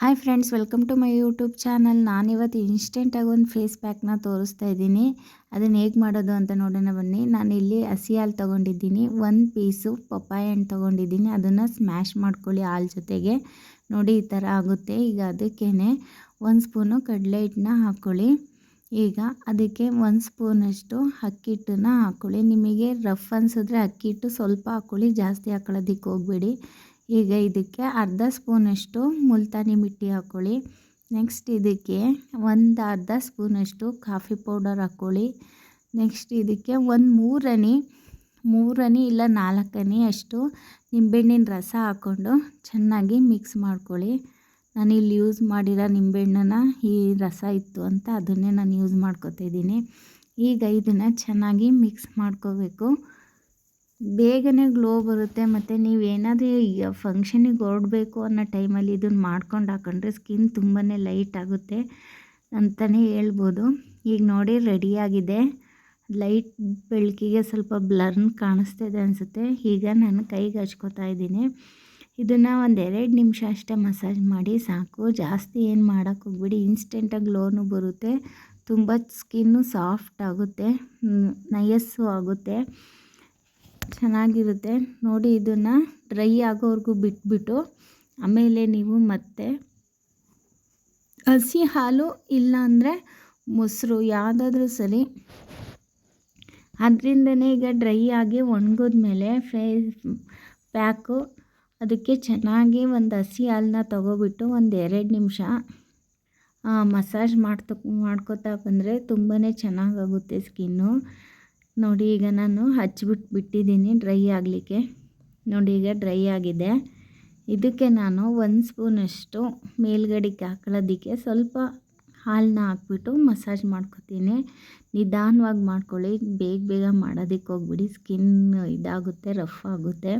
Hi friends welcome to my YouTube channel ನಾನಿವತ್ತು ಇನ್ಸ್ಟೆಂಟಾಗಿ ಒಂದು ಫೇಸ್ ಪ್ಯಾಕ್ನ ತೋರಿಸ್ತಾ ಇದ್ದೀನಿ. ಅದನ್ನು ಹೇಗೆ ಮಾಡೋದು ಅಂತ ನೋಡೋಣ ಬನ್ನಿ. ನಾನು ಇಲ್ಲಿ ಹಸಿ ಹಾಲು ತೊಗೊಂಡಿದ್ದೀನಿ, ಒಂದು ಪೀಸು ಪಪ್ಪಾಯ ಹಣ್ಣು ತೊಗೊಂಡಿದ್ದೀನಿ. ಅದನ್ನು ಸ್ಮ್ಯಾಶ್ ಮಾಡ್ಕೊಳ್ಳಿ ಹಾಲು ಜೊತೆಗೆ. ನೋಡಿ, ಈ ಥರ ಆಗುತ್ತೆ. ಈಗ ಅದಕ್ಕೇ ಒಂದು ಸ್ಪೂನು ಕಡಲೆ ಹಿಟ್ಟನ್ನ ಹಾಕ್ಕೊಳ್ಳಿ ಈಗ ಅದಕ್ಕೆ ಒಂದು ಸ್ಪೂನಷ್ಟು ಅಕ್ಕಿ ಹಿಟ್ಟನ್ನ ಹಾಕ್ಕೊಳ್ಳಿ ನಿಮಗೆ ರಫ್ ಅನಿಸಿದ್ರೆ ಅಕ್ಕಿ ಹಿಟ್ಟು ಸ್ವಲ್ಪ ಹಾಕ್ಕೊಳ್ಳಿ ಜಾಸ್ತಿ ಹಾಕೊಳ್ಳೋದಕ್ಕೆ ಹೋಗಬೇಡಿ. ಈಗ ಇದಕ್ಕೆ ಅರ್ಧ ಸ್ಪೂನಷ್ಟು ಮುಲ್ತಾನಿ ಮಿಟ್ಟಿ ಹಾಕ್ಕೊಳ್ಳಿ ನೆಕ್ಸ್ಟ್ ಇದಕ್ಕೆ ಒಂದು ಅರ್ಧ ಸ್ಪೂನಷ್ಟು ಕಾಫಿ ಪೌಡರ್ ಹಾಕ್ಕೊಳ್ಳಿ ನೆಕ್ಸ್ಟ್ ಇದಕ್ಕೆ ಒಂದು ಮೂರನಿ ಮೂರನಿ ಇಲ್ಲ ನಾಲ್ಕನಿ ಅಷ್ಟು ನಿಂಬೆಹಣ್ಣಿನ ರಸ ಹಾಕ್ಕೊಂಡು ಚೆನ್ನಾಗಿ ಮಿಕ್ಸ್ ಮಾಡ್ಕೊಳ್ಳಿ. ನಾನು ಇಲ್ಲಿ ಯೂಸ್ ಮಾಡಿರೋ ನಿಂಬೆಹಣ್ಣನ ಈ ರಸ ಇತ್ತು ಅಂತ ಅದನ್ನೇ ನಾನು ಯೂಸ್ ಮಾಡ್ಕೊತಾ ಇದ್ದೀನಿ. ಈಗ ಇದನ್ನು ಚೆನ್ನಾಗಿ ಮಿಕ್ಸ್ ಮಾಡ್ಕೋಬೇಕು. ಬೇಗನೆ ಗ್ಲೋ ಬರುತ್ತೆ, ಮತ್ತು ನೀವು ಏನಾದರೂ ಫಂಕ್ಷನಿಗೆ ಹೊರಡಬೇಕು ಅನ್ನೋ ಟೈಮಲ್ಲಿ ಇದನ್ನು ಮಾಡ್ಕೊಂಡು ಹಾಕೊಂಡ್ರೆ ಸ್ಕಿನ್ ತುಂಬಾ ಲೈಟ್ ಆಗುತ್ತೆ ಅಂತಲೇ ಹೇಳ್ಬೋದು. ಈಗ ನೋಡಿ ರೆಡಿಯಾಗಿದೆ ಲೈಟ್ ಬೆಳಕಿಗೆ ಸ್ವಲ್ಪ ಬ್ಲರ್ನ್ ಕಾಣಿಸ್ತಿದೆ ಅನಿಸುತ್ತೆ. ಈಗ ನಾನು ಕೈಗೆ ಹಚ್ಕೋತಾ ಇದ್ದೀನಿ. ಇದನ್ನು ಒಂದು ಎರಡು ನಿಮಿಷ ಅಷ್ಟೇ ಮಸಾಜ್ ಮಾಡಿ ಸಾಕು. ಜಾಸ್ತಿ ಏನು ಮಾಡೋಕ್ಕೆ ಹೋಗ್ಬಿಡಿ. ಇನ್ಸ್ಟೆಂಟಾಗಿ ಗ್ಲೋನು ಬರುತ್ತೆ. ತುಂಬ ಸ್ಕಿನ್ನು ಸಾಫ್ಟ್ ಆಗುತ್ತೆ. ನಯಸ್ಸು ಆಗುತ್ತೆ. ಚೆನ್ನಾಗಿರುತ್ತೆ. ನೋಡಿ ಇದನ್ನು ಡ್ರೈ ಆಗೋವರೆಗೂ ಬಿಟ್ಬಿಟ್ಟು ಆಮೇಲೆ ನೀವು ಮತ್ತೆ ಹಸಿ ಹಾಲು ಇಲ್ಲಾಂದರೆ ಮೊಸರು ಯಾವುದಾದ್ರೂ ಸರಿ. ಅದರಿಂದನೇ ಈಗ ಡ್ರೈ ಆಗಿ ಒಣಗಿದ್ಮೇಲೆ ಫ್ರೈ ಪ್ಯಾಕು ಅದಕ್ಕೆ ಚೆನ್ನಾಗಿ ಒಂದು ಹಸಿ ಹಾಲನ್ನ ತೊಗೊಬಿಟ್ಟು ಒಂದು ಎರಡು ನಿಮಿಷ ಮಸಾಜ್ ಮಾಡ್ತೊ ಮಾಡ್ಕೋತಾ ಬಂದರೆ ತುಂಬಾ ಚೆನ್ನಾಗಾಗುತ್ತೆ ಸ್ಕಿನ್ನು ನೋಡಿ, ಈಗ ನಾನು ಹಚ್ಚಿಬಿಟ್ಟು ಬಿಟ್ಟಿದ್ದೀನಿ ಡ್ರೈ ಆಗಲಿಕ್ಕೆ. ನೋಡಿ, ಈಗ ಡ್ರೈ ಆಗಿದೆ. ಇದಕ್ಕೆ ನಾನು ಒಂದು ಸ್ಪೂನಷ್ಟು ಮೇಲ್ಗಡೆಗೆ ಹಾಕೊಳ್ಳೋದಕ್ಕೆ ಸ್ವಲ್ಪ ಹಾಲನ್ನ ಹಾಕ್ಬಿಟ್ಟು ಮಸಾಜ್ ಮಾಡ್ಕೊತೀನಿ. ನಿಧಾನವಾಗಿ ಮಾಡ್ಕೊಳ್ಳಿ. ಬೇಗ ಬೇಗ ಮಾಡೋದಕ್ಕೆ ಹೋಗ್ಬಿಡಿ. ಸ್ಕಿನ್ ಇದಾಗುತ್ತೆ, ರಫ್ ಆಗುತ್ತೆ.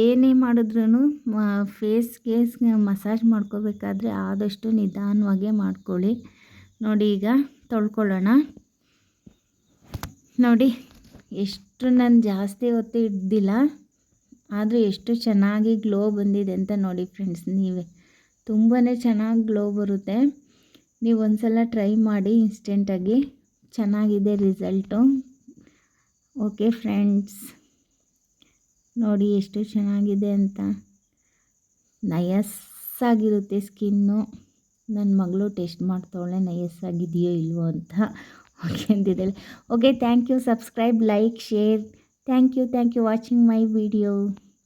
ಏನೇ ಮಾಡಿದ್ರೂ ಫೇಸ್ಗೆ ಮಸಾಜ್ ಮಾಡ್ಕೋಬೇಕಾದ್ರೆ ಆದಷ್ಟು ನಿಧಾನವಾಗೇ ಮಾಡ್ಕೊಳ್ಳಿ. ನೋಡಿ, ಈಗ ತೊಳ್ಕೊಳ್ಳೋಣ. ನೋಡಿ, ಎಷ್ಟು ನಾನು ಜಾಸ್ತಿ ಹೊತ್ತು ಇದ್ದಿಲ್ಲ ಆದರೂ ಎಷ್ಟು ಚೆನ್ನಾಗಿ ಗ್ಲೋ ಬಂದಿದೆ ಅಂತ ನೋಡಿ ಫ್ರೆಂಡ್ಸ್ ನೀವೇ. ತುಂಬಾ ಚೆನ್ನಾಗಿ ಗ್ಲೋ ಬರುತ್ತೆ. ನೀವು ಒಂದು ಸಲ ಟ್ರೈ ಮಾಡಿ ಇನ್ಸ್ಟೆಂಟಾಗಿ ಚೆನ್ನಾಗಿದೆ ರಿಸಲ್ಟು ಓಕೆ ಫ್ರೆಂಡ್ಸ್ ನೋಡಿ ಎಷ್ಟು ಚೆನ್ನಾಗಿದೆ ಅಂತ. ನಯಸ್ಸಾಗಿರುತ್ತೆ ಸ್ಕಿನ್ನು ನನ್ನ ಮಗಳು ಟೆಸ್ಟ್ ಮಾಡ್ತಾವಳೆ, ನಯಸ್ಸಾಗಿದೆಯೋ ಇಲ್ವೋ ಅಂತ. Okay ಅಂತಿದ್ದಾಳೆ okay thank you subscribe like share thank you thank you watching my video